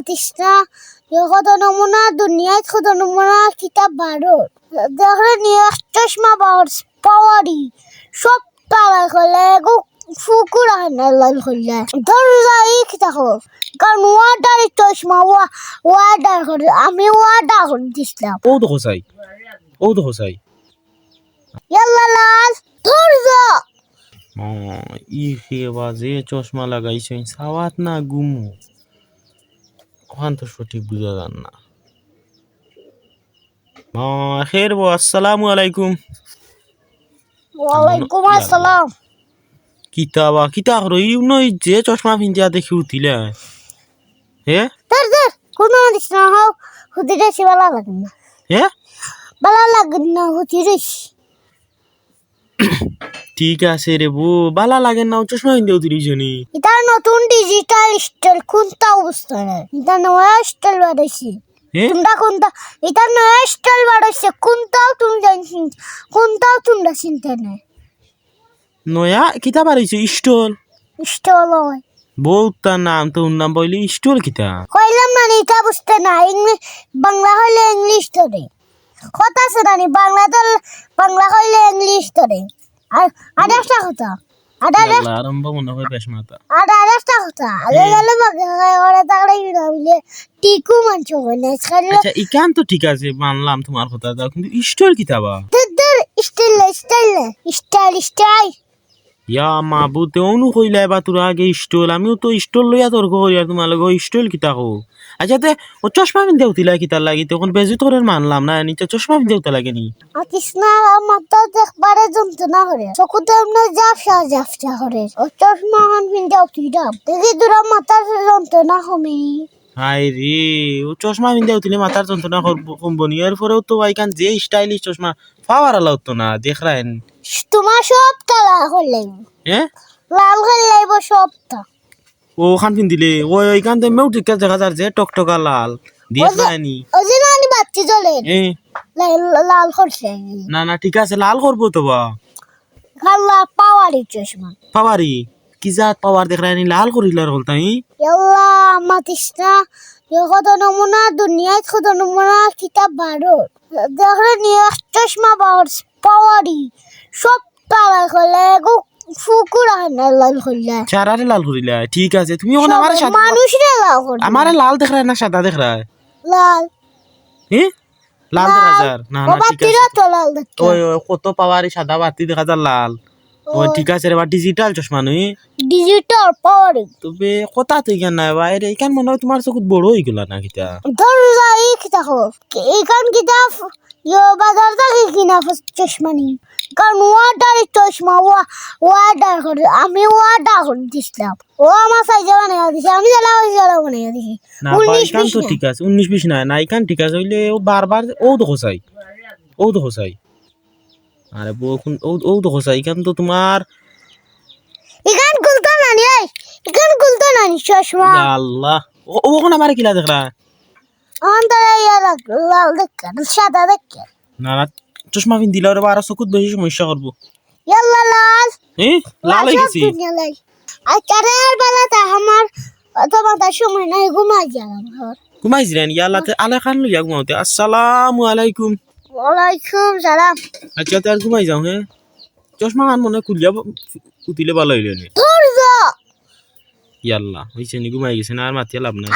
মাতিসনা কত নমুনা দুনিয়ায় কত নমুনা কিতাব ভারত দেখলে নিয়ে চশমা পাওয়ার পাওয়ারি সব পাওয়ার করলে ফুকুর আনা লাল করলে ধর যাই কিতা খবর কারণ ওয়াটার চশমা ওয়া ওয়াটার করে আমি ওয়াটার করে দিছিলাম। ও তো হোসাই ও তো হোসাই ইয়াল্লা লাল ধর যা ই ফেবা যে চশমা লাগাইছে সাওয়াত না গুমু। ওখান তো সঠিক বুঝা যান না। মা খের বো আসসালামু আলাইকুম। ওয়ালাইকুম আসসালাম। কিতা করো ই নই যে চশমা পিন্ধিয়া দেখি উঠিলে। হে? ধর ধর কোনো দিস না হাও হুদি রেছি ভালো লাগে না। হে? ভালো লাগে না হুদি রেছি ঠিক আছে রে বো বালা লাগে না চশমা পিন্ধিয়া উঠিলিছে নি। এটা নতুন ডিজিটাল স্টাইল কোনটা অবস্থা এটা নয়া স্টাইল বাড়াইছে তোমরা কোনটা? এটা নয়া স্টাইল বাড়াইছে কোনটাও তুমি জানছি কোনটাও তোমরা চিনতে না নয়া? কিতা বাড়াইছে স্টল। স্টাইল হয়। বহুত নাম তো নাম বইলে স্টল কিতা কইলাম না এটা বুঝতে না ইংলিশ বাংলা হইলে ইংলিশ ধরে। কথা আছে না নি, বাংলা তো বাংলা হইলে ইংলিশ ধরে। আর আর কথা আরম্ভ মনে হয় বেশ মাতা কথা আগে গেলে বাংলা ওরা না বলে টিকু মাংস বলে। খাইলে আচ্ছা ইকান তো ঠিক আছে মানলাম তোমার কথা। দাও কিন্তু স্টল কিতাবা তোদের স্টাইল স্টাইল স্টাইল স্টাইল। ইয়া মাবু তে অনু কইলা বা তোর আগে স্টল আমিও তো স্টল লইয়া তোর করি আর তোমার লগে স্টল কিতা কো আচ্ছা তে ও চশমা পিন্ধে উঠিলা কিতা লাগি? তখন বেজি তোর মানলাম না নিচে চশমা উঠা লাগে নি? কৃষ্ণা মাথা দেখবারে যন্ত্রণা করে। চকুতে এমনি জাফসা জাফসা করে। ও চশমা হান পিন্ধে উঠি দাম দেখি দূরা মাথার যন্ত্রণা কমে। হাই রে ও চশমা পিন্ধে উঠিলে মাথার যন্ত্রণা করব- কমবো নি। এরপরেও তো আইকান যে স্টাইলিশ চশমা পাওয়ার আলাও তো না দেখ তোমার সব কালা হলে হ্যাঁ লাল হয়ে লাইব সবটা। ও খান পিন্ধিলে ও এইখান মেউ টিকা দেখা যার যে টকটকা লাল। দেখ রাইনি ওই যে নানি বাচ্চি চলে এ? লাল করছে না না ঠিক আছে লাল করব তো বা। পাওয়ারি চশমা। পাওয়ারি? কি জাত পাওয়ার দেখ রাইনি লাল করিলার হল তাই ইয়াল্লা মাতিসনা কত নমুনা দুনিয়ায় কত নমুনা কিতাব ভারত দেখলে নিয়ে চশমা পাওয়ারি। সব করলে ফুকুর আনা লাল করলে চারারে লাল করিলা ঠিক আছে তুমি এখন আমার লাল আমারে লাল দেখ না সাদা দেখ লাল। দেখা যার। না না ঠিক আছে। লাল দেখতে ওই ওই কত পাওয়ারি সাদা বাতি দেখা যার লাল। ওই ঠিক আছে রে বা ডিজিটাল চশমা নই ডিজিটাল পাওয়ারি তবে কথা তো ইখান নাই বাইরে ইখান মনে হয় তোমার চকুত বড় হয়ে গেল না কিতা? ধর এইখান কিতাব ইয়ে বাজার থেকে কিনা চশমা নি কারণ ওয়াটার চশমা ওয়া ওয়াটার করে আমি ওয়াটার করে দিছিলাম। ও আমার সাইজে বানিয়ে দিছে আমি জ্বালা ওই জ্বালা বানিয়ে দিছি। না বা উনিশ ইখান বিশ তো। ঠিক আছে উনিশ বিশ না ইখান ঠিক আছে হইলে ও বারবার ও তো খসাই ও তো খসাই আরে বউখন ও ও তো খসাই ইখান তো তোমার এখান গুলতো নানি এই। এখান গুলতো নানি চশমা। আল্লাহ। ও ওখানে আমার কিলা দেখ রা আমাদের ইয়া লাল দেখে সাদা দেখে না না চশমা পিন দিলে ওরা আরও চকুত বেশি সমস্যা করব ইয়াল্লা লাল এ লাল হয়ে গেছি আর চারের বেলাতে আমার তার সময় নাই ঘুমাই গেলাম আলে খান লইয়া ঘুমাওতে আসসালামু আলাইকুম ওয়ালাইকুম সালাম আচ্ছা তো আর ঘুমাই যাও হ্যাঁ চশমা খান মনে হয় খুলিয়া উঠিলে ভালো হইলে নি ধৈর্য ইয়াল্লা হইছে নি ঘুমাই গেছে না আর মাতিয়া লাভ নাই